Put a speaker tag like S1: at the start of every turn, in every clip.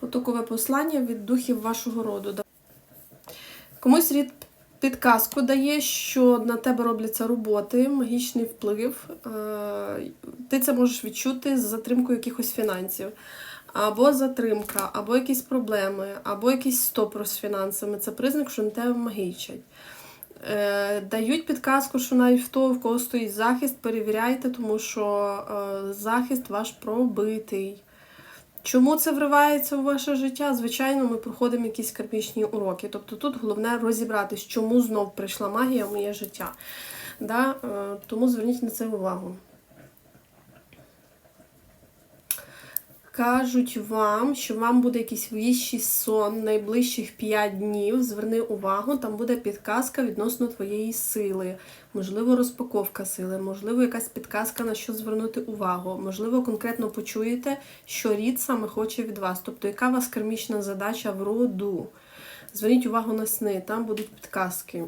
S1: Потокове послання від духів вашого роду. Комусь рід підказку дає, що на тебе робляться роботи, магічний вплив. Е, Ти це можеш відчути з затримкою якихось фінансів. Або затримка, або якісь проблеми, або якийсь стоп з фінансами. Це признак, що на тебе магічать. Е, Дають підказку, що навіть в того, в кого стоїть захист, перевіряйте, тому що е, захист ваш пробитий. Чому це вривається у ваше життя? Звичайно, ми проходимо якісь кармічні уроки. Тобто тут головне розібратись, чому знов прийшла магія в моє життя. Да? е, Тому зверніть на це увагу. Кажуть вам, що вам буде якийсь віщий сон найближчих 5 днів. Зверни увагу, там буде підказка відносно твоєї сили. Можливо, розпаковка сили, можливо, якась підказка на що звернути увагу. Можливо, конкретно почуєте, що рід саме хоче від вас. Тобто, яка у вас кармічна задача в роду. Зверніть увагу на сни, там будуть підказки.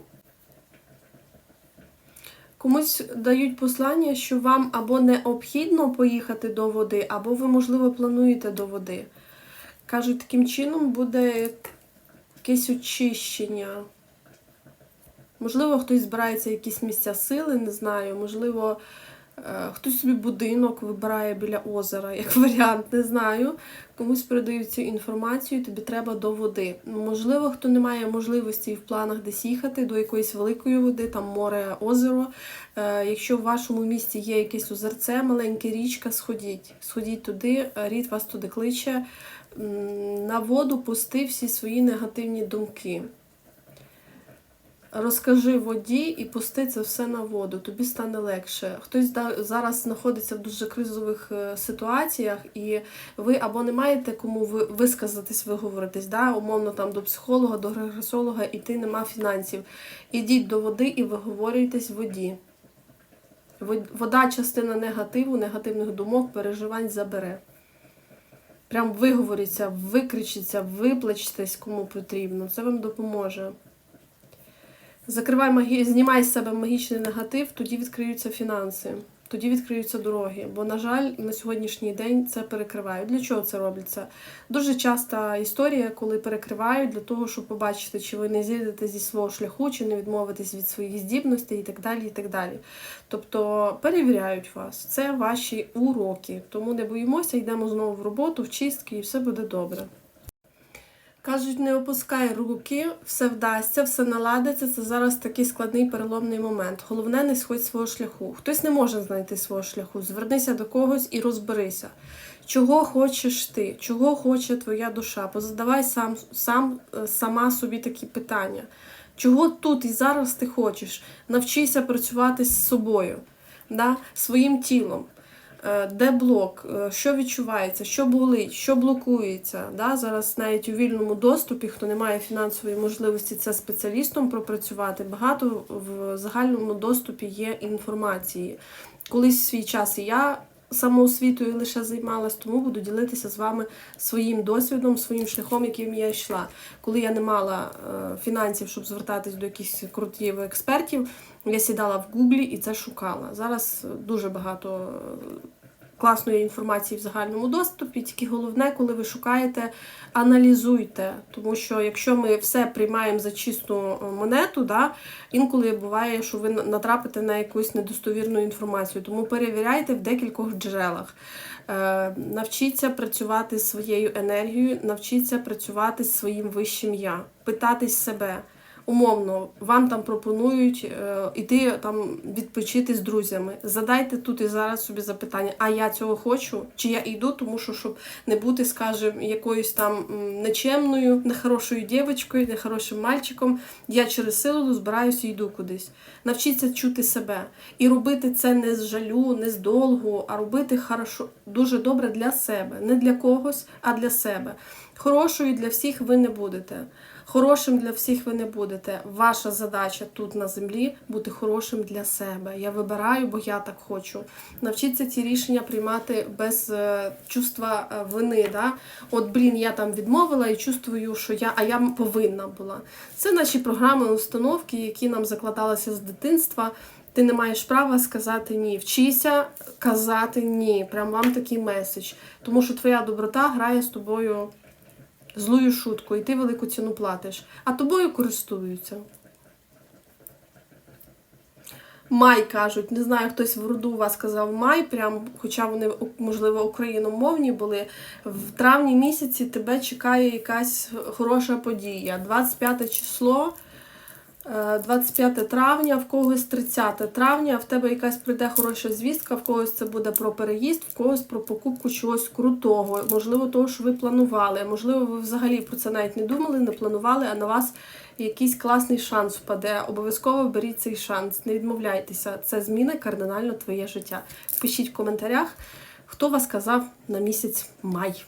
S1: Комусь дають послання, що вам або необхідно поїхати до води, або ви, можливо, плануєте до води. Кажуть, таким чином буде якесь очищення. Можливо, хтось збирається якісь місця сили, не знаю. Можливо, хтось собі будинок вибирає біля озера, як варіант, не знаю. Комусь передають цю інформацію, тобі треба до води. Можливо, хто не має можливості в планах десь їхати до якоїсь великої води, там море, озеро. Е, Якщо в вашому місті є якесь озерце, маленька річка, сходіть. Сходіть туди, е, рід вас туди кличе. На воду пусти всі свої негативні думки. Розкажи воді і пусти це все на воду, тобі стане легше. Хтось зараз знаходиться в дуже кризових е, ситуаціях, і ви або не маєте кому висказатись, виговоритись, да? умовно там до психолога, до регресолога, і ти нема фінансів. Ідіть до води і виговорюйтесь воді. Вода частина негативу, негативних думок, переживань забере. Прям виговоріться, викричіться, виплачтесь кому потрібно. Це вам допоможе. Закривай магі... знімай з себе магічний негатив, тоді відкриються фінанси, тоді відкриються дороги. Бо, на жаль, на сьогоднішній день це перекривають. Для чого це робиться? Дуже часта історія, коли перекривають для того, щоб побачити, чи ви не зійдете зі свого шляху, чи не відмовитесь від своїх здібностей і так далі. і так далі. Тобто перевіряють вас. Це ваші уроки. Тому не боїмося, йдемо знову в роботу, в чистки, і все буде добре. Кажуть, не опускай руки, все вдасться, все наладиться. Це зараз такий складний переломний момент. Головне, не сходь свого шляху. Хтось не може знайти свого шляху. Звернися до когось і розберися. Чого хочеш ти, чого хоче твоя душа? Позадавай сам, сам е, сама собі такі питання. Чого тут і зараз ти хочеш? Навчися працювати з собою, да? своїм тілом. Е, Де блок, Е, що відчувається, що болить, що блокується. Да? Зараз навіть у вільному доступі, хто не має фінансової можливості це спеціалістом пропрацювати, багато в загальному доступі є інформації. Колись в свій час і я самоосвітою лише займалась, тому буду ділитися з вами своїм досвідом, своїм шляхом, яким я йшла. Коли я не мала е, фінансів, щоб звертатись до якихось крутів експертів, я сідала в Гуглі і це шукала. Зараз дуже багато е, класної інформації в загальному доступі. Тільки головне, коли ви шукаєте, аналізуйте. Тому що якщо ми все приймаємо за чисту е, монету, да, інколи буває, що ви натрапите на якусь недостовірну інформацію. Тому перевіряйте в декількох джерелах. Е, Навчіться працювати з своєю енергією, навчіться працювати з своїм вищим я, питатись себе. Умовно, вам там пропонують е, іти там відпочити з друзями. Задайте тут і зараз собі запитання: а я цього хочу? Чи я йду, тому що щоб не бути, скажімо, якоюсь там нечемною, нехорошою дівчинкою, нехорошим мальчиком. Я через силу збираюся йду кудись. Навчіться чути себе і робити це не з жалю, не з долгу, а робити хорошо, дуже добре для себе, не для когось, а для себе. Хорошою для всіх ви не будете. Хорошим для всіх ви не будете. Ваша задача тут на землі бути хорошим для себе. Я вибираю, бо я так хочу. Навчіться ці рішення приймати без е, чувства е, вини. Да? От, блін, я там відмовила і чувствую, що я, а я повинна була. Це наші програми, установки, які нам закладалися з дитинства. Ти не маєш права сказати ні. Вчися казати ні. Прям вам такий меседж. Тому що твоя доброта грає з тобою злою шутку, і ти велику ціну платиш, а тобою користуються. Май кажуть, не знаю, хтось в роду вас сказав май, прям, хоча вони, можливо, україномовні були. В травні місяці тебе чекає якась хороша подія. 25 число, 25 травня, в когось 30 травня, в тебе якась прийде хороша звістка, в когось це буде про переїзд, в когось про покупку чогось крутого, можливо, того, що ви планували. Можливо, ви взагалі про це навіть не думали, не планували, а на вас якийсь класний шанс впаде. Обов'язково беріть цей шанс, не відмовляйтеся. Це зміни кардинально твоє життя. Пишіть в коментарях, хто вас казав на місяць май.